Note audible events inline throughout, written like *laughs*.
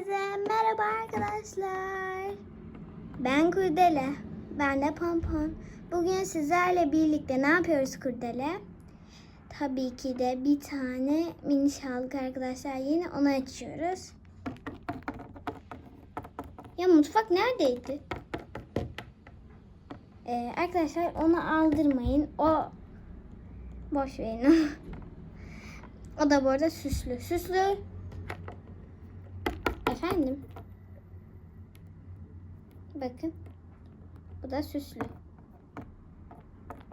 Hepinize merhaba arkadaşlar. Ben Kurdele. Ben de Pompon. Bugün sizlerle birlikte ne yapıyoruz Kurdele? Tabii ki de bir tane mini aldık arkadaşlar. Yeni onu açıyoruz. Ya mutfak neredeydi? Ee, arkadaşlar onu aldırmayın. O boş verin. *laughs* O da bu arada süslü. Süslü. Efendim? Bakın. Bu da süslü.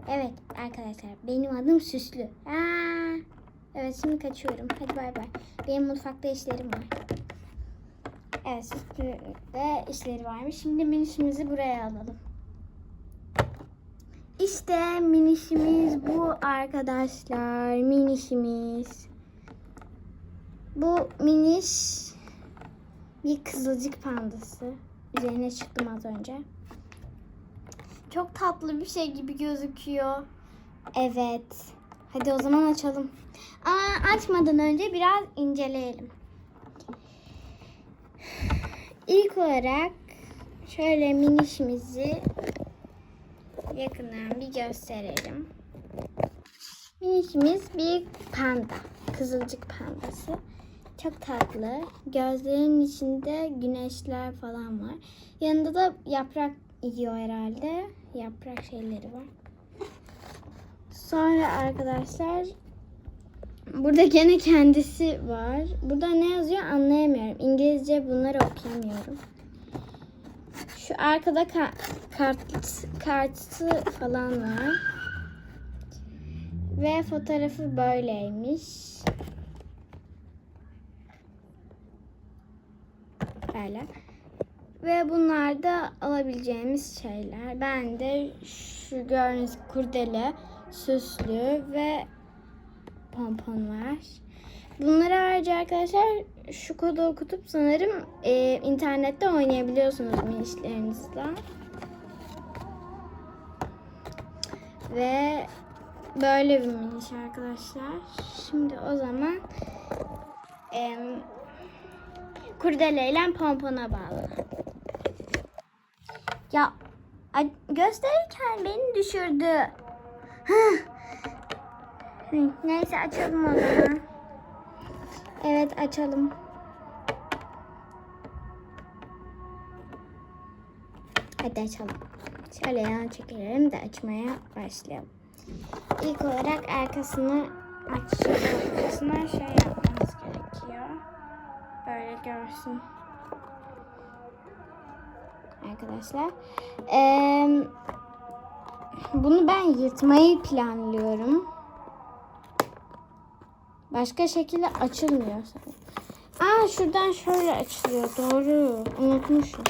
Evet arkadaşlar benim adım Süslü. Aa, evet şimdi kaçıyorum. Hadi bay bay. Benim mutfakta işlerim var. Evet Süslü de işleri varmış. Şimdi minişimizi buraya alalım. İşte minişimiz bu arkadaşlar. Minişimiz. Bu miniş bir kızılcık pandası. Üzerine çıktım az önce. Çok tatlı bir şey gibi gözüküyor. Evet. Hadi o zaman açalım. Ama açmadan önce biraz inceleyelim. İlk olarak şöyle minişimizi yakından bir gösterelim. Minişimiz bir panda. Kızılcık pandası. Çok tatlı. Gözlerinin içinde güneşler falan var. Yanında da yaprak yiyor herhalde. Yaprak şeyleri var. Sonra arkadaşlar burada gene kendisi var. Burada ne yazıyor anlayamıyorum. İngilizce bunları okuyamıyorum. Şu arkada ka- kart kartı falan var. Ve fotoğrafı böyleymiş. Böyle. Ve bunlar da alabileceğimiz şeyler. Ben de şu gördüğünüz kurdele, süslü ve pompon var. Bunları ayrıca arkadaşlar şu kodu okutup sanırım e, internette oynayabiliyorsunuz minişlerinizle. Ve böyle bir miniş arkadaşlar. Şimdi o zaman e, kurdeleyle pompona bağlı. Ya gösterirken beni düşürdü. Neyse açalım o zaman. Evet açalım. Hadi açalım. Şöyle yan çekelim de açmaya başlayalım. İlk olarak arkasını aç. Arkasına şey. Böyle görsün. Arkadaşlar. Ee, bunu ben yırtmayı planlıyorum. Başka şekilde açılmıyor sanırım. Aa şuradan şöyle açılıyor. Doğru. Unutmuşum.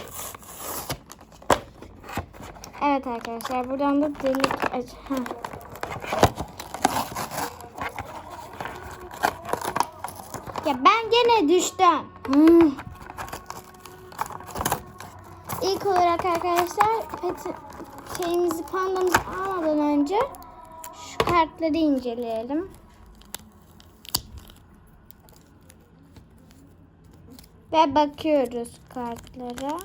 Evet arkadaşlar buradan da delik aç. Heh. Ya ben gene düştüm. Hmm. İlk olarak arkadaşlar peti, şeyimizi pandamızı almadan önce şu kartları inceleyelim. Ve bakıyoruz kartlara.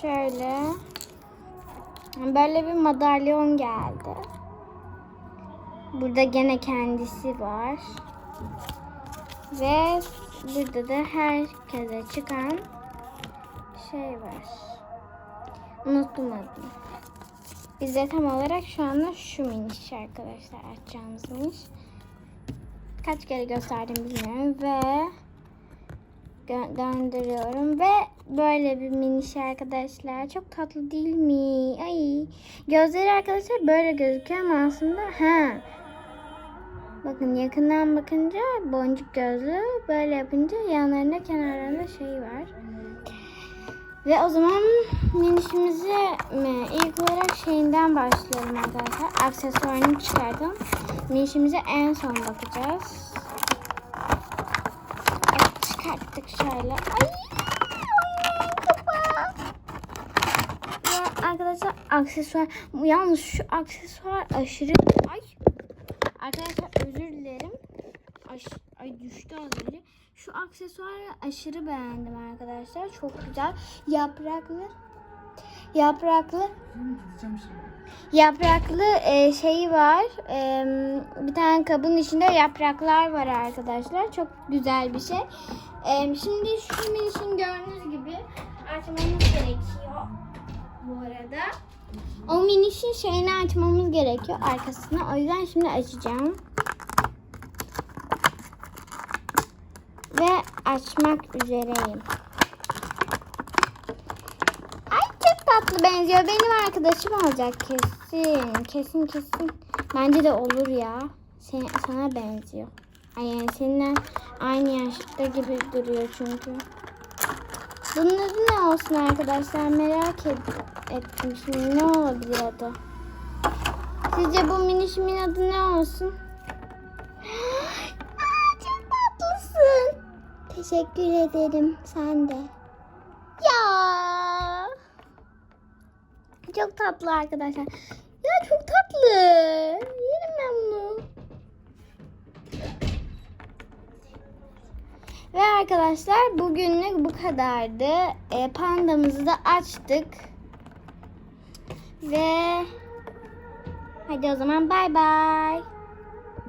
Şöyle. Böyle bir madalyon geldi. Burada gene kendisi var. Ve burada da herkese çıkan şey var. Unuttum adını. Bize tam olarak şu anda şu miniş arkadaşlar açacağımız miniş. Kaç kere gösterdim bilmiyorum ve gö- gönderiyorum ve böyle bir miniş arkadaşlar. Çok tatlı değil mi? Ay. Gözleri arkadaşlar böyle gözüküyor ama aslında ha. Bakın yakından bakınca boncuk gözlü, böyle yapınca yanlarında kenarlarında şey var. Ve o zaman minişimizi mi? ilk olarak şeyinden başlayalım arkadaşlar. Aksesuarını çıkartalım. Minişimize en son bakacağız. Evet, çıkarttık şöyle. Ay! arkadaşlar aksesuar. Yalnız şu aksesuar aşırı... Ay! Dilerim. Ay, düştü az gösteriyor. Şu aksesuarı aşırı beğendim arkadaşlar. Çok güzel. Yapraklı. Yapraklı. Yapraklı e, şeyi var. E, bir tane kabın içinde yapraklar var arkadaşlar. Çok güzel bir şey. E, şimdi şu minişin gördüğünüz gibi açmamız gerekiyor. Bu arada. O minişin şeyini açmamız gerekiyor arkasına. O yüzden şimdi açacağım. Ve açmak üzereyim. Ay çok tatlı benziyor. Benim arkadaşım olacak kesin. Kesin kesin. Bence de olur ya. Sen, sana benziyor. Ay yani seninle aynı yaşta gibi duruyor çünkü. Bunun adı ne olsun arkadaşlar merak et- ettim şimdi ne olabilir adı? Sizce bu minişimin adı ne olsun? Teşekkür ederim sen de. Ya. Çok tatlı arkadaşlar. Ya çok tatlı. Yerim ben bunu. Ve arkadaşlar bugünlük bu kadardı. E, pandamızı da açtık. Ve hadi o zaman bay bay.